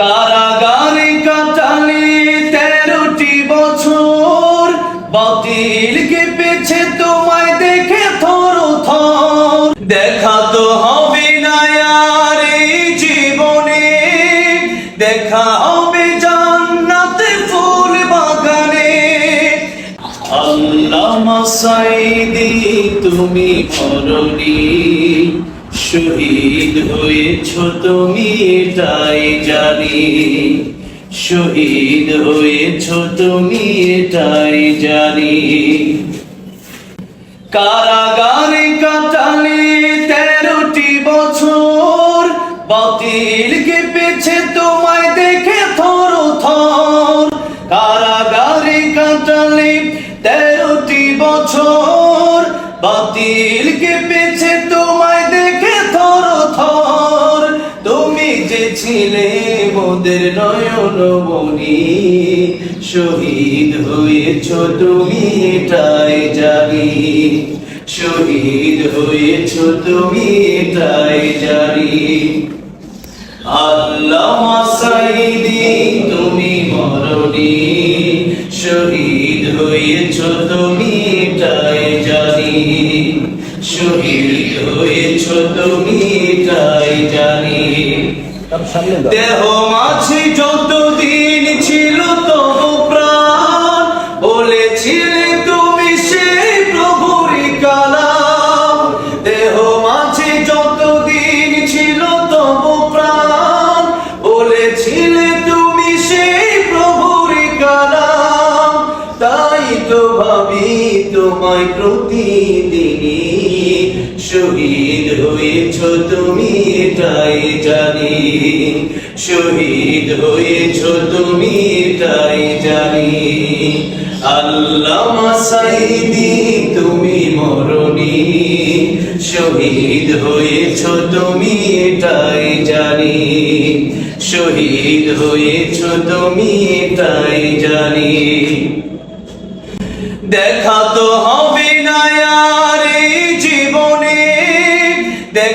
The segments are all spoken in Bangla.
কারাগারে কাটালে তেরোটি বছর। বাতিল কে পেছে তোমায় দেখে থর থর। দেখা তো হবে না আর এই জীবনে। দেখা হবে জান্নাতে ফুল বাগানে। আল্লামা সাইদি তুমি মরণি শহীদ হয়েছ তুমি এটাই জানি। শহীদ হয়েছ তুমি এটাই জানি। কারাগারে কাটালে তেরোটি বছর, বাতিল কে পেছে তোমায় দেখে থর থর। কারাগারে কাটালে তেরোটি বছর, বাতিল কেঁপেছে তোমায় মোদের নয়ন মনি, শহীদ হয়েছ তুমি এটাই জানি। শহীদ হয়েছ তুমি এটাই জানি। আল্লাহ সাইদি, তুমি মরণি। শহীদ হয়েছ তুমি এটাই জানি। শহীদ হয়েছ তুমি এটাই জানি। দেহ মাঝে যতদিন ছিল তব প্রাণ। বলেছিলে তুমি সেই প্রভুরি কালাম। দেহ মাঝে যতদিন ছিল তব প্রাণ। বলেছিলে তুমি সেই প্রভুরি কালাম। তাই তো ভাবি তোমায় প্রতিদিনই শহীদ হয়েছ তুমি এটাই জানি। শহীদ হয়েছ তুমি এটাই জানি। আল্লাহ সাইদি তুমি মরণি। শহীদ হয়েছ তুমি এটাই জানি। শহীদ হয়েছ তুমি এটাই জানি। দেখা তো হবে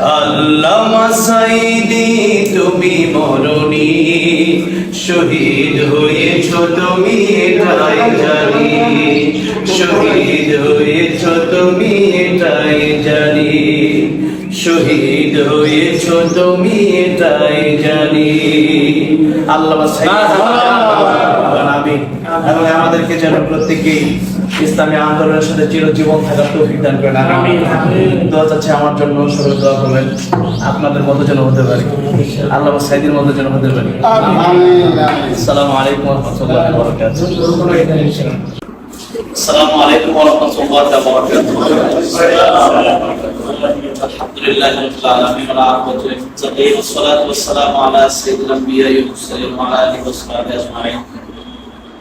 আল্লাহ সাইদি তুমি মরণি। শহীদ হয়েছ তুমি এটাই জানি। শহীদ হয়েছ তুমি এটাই জানি। শহীদ হয়েছ তুমি এটাই জানি। আল্লাহ আমিন। এবং আমাদেরকে যেন প্রত্যেকে ইসলামী আন্দোলনের সাথে চিরজীবন থাকার তৌফিক দান করেন আমিন। দোয়া চাচ্ছে আমার জন্য সরল দোয়া করবেন আপনাদের মতো যেন হতে পারে আল্লাহ সাইদির মতো যেন হতে পারে আসসালামু আলাইকুম রহমতুল্লাহ বরকাতুহ السلام عليكم ورحمة الله وبركاته الحمد لله رب العالمين والعاقبة للمتقين والصلاة والسلام على سيد الأنبياء والمرسلين وعلى آله وصحبه أجمعين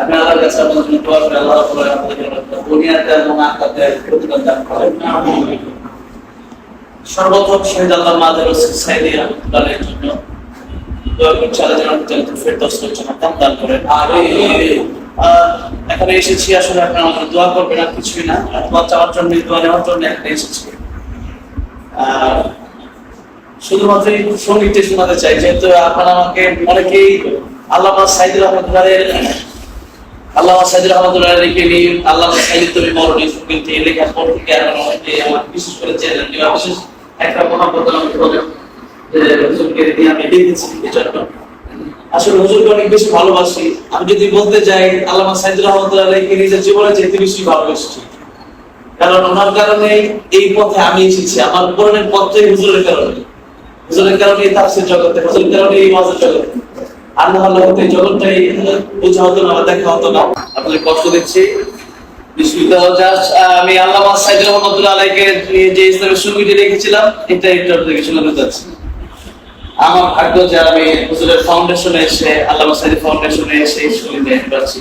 আল্লাহর কাছে আপনার জন্য আল্লাহ আপনাদের দুনিয়াতে এবং আখেরাতে প্রতিদান দান শহীদ আল্লাহ মাদের জন্য জন্য দান করেন। এখানে এসেছি, আসলে আপনারা আমাদের দোয়া করবেন আর কিছুই না। দোয়া চাওয়ার জন্য, দোয়া নেওয়ার জন্য এখানে এসেছি। শুধুমাত্র সঙ্গীতটি শোনাতে চাই, যেহেতু আপনারা আমাকে অনেকেই আল্লাহ সাইদুর রহমতুল্লাহের আল্লাহ সাইদুর রেখে নিয়ে আল্লাহ সাইদুর তুমি কিন্তু এই পর থেকে অনেকে আমার বিশেষ করে চ্যানেল কিংবা বিশেষ একটা যে হুজুরকে দিয়ে আমি লিখেছি এই জন্য। আসলে হুজুরকে অনেক বেশি ভালোবাসি। আমি যদি বলতে যাই, আল্লামা সাইদুর রহমতুল্লাহ আলাইকে নিজের জীবনে যেতে বেশি ভালোবেসেছি কারণ ওনার কারণে এই পথে আমি এসেছি। আমার পুরনের পথটাই হুজুরের কারণে। হুজুরের কারণে তাফসির জগতে, হুজুরের কারণে এই ওয়াজের জগতে। হলে জগৎটাই বোঝা হতো না দেখা হতো না। আপনাদের কষ্ট দিচ্ছি আমি আল্লামা সাইদুর রহমতুল্লাহ আলাইকে যে ইসলামের রেখেছিলাম এটা একটু আপনাদেরকে শোনাতে আমার ভাগ্য যে আমি হুজুরের ফাউন্ডেশনে এসে আল্লামা সাইদি ফাউন্ডেশনে এসে এই সংগীত দেখতে আল্লাহ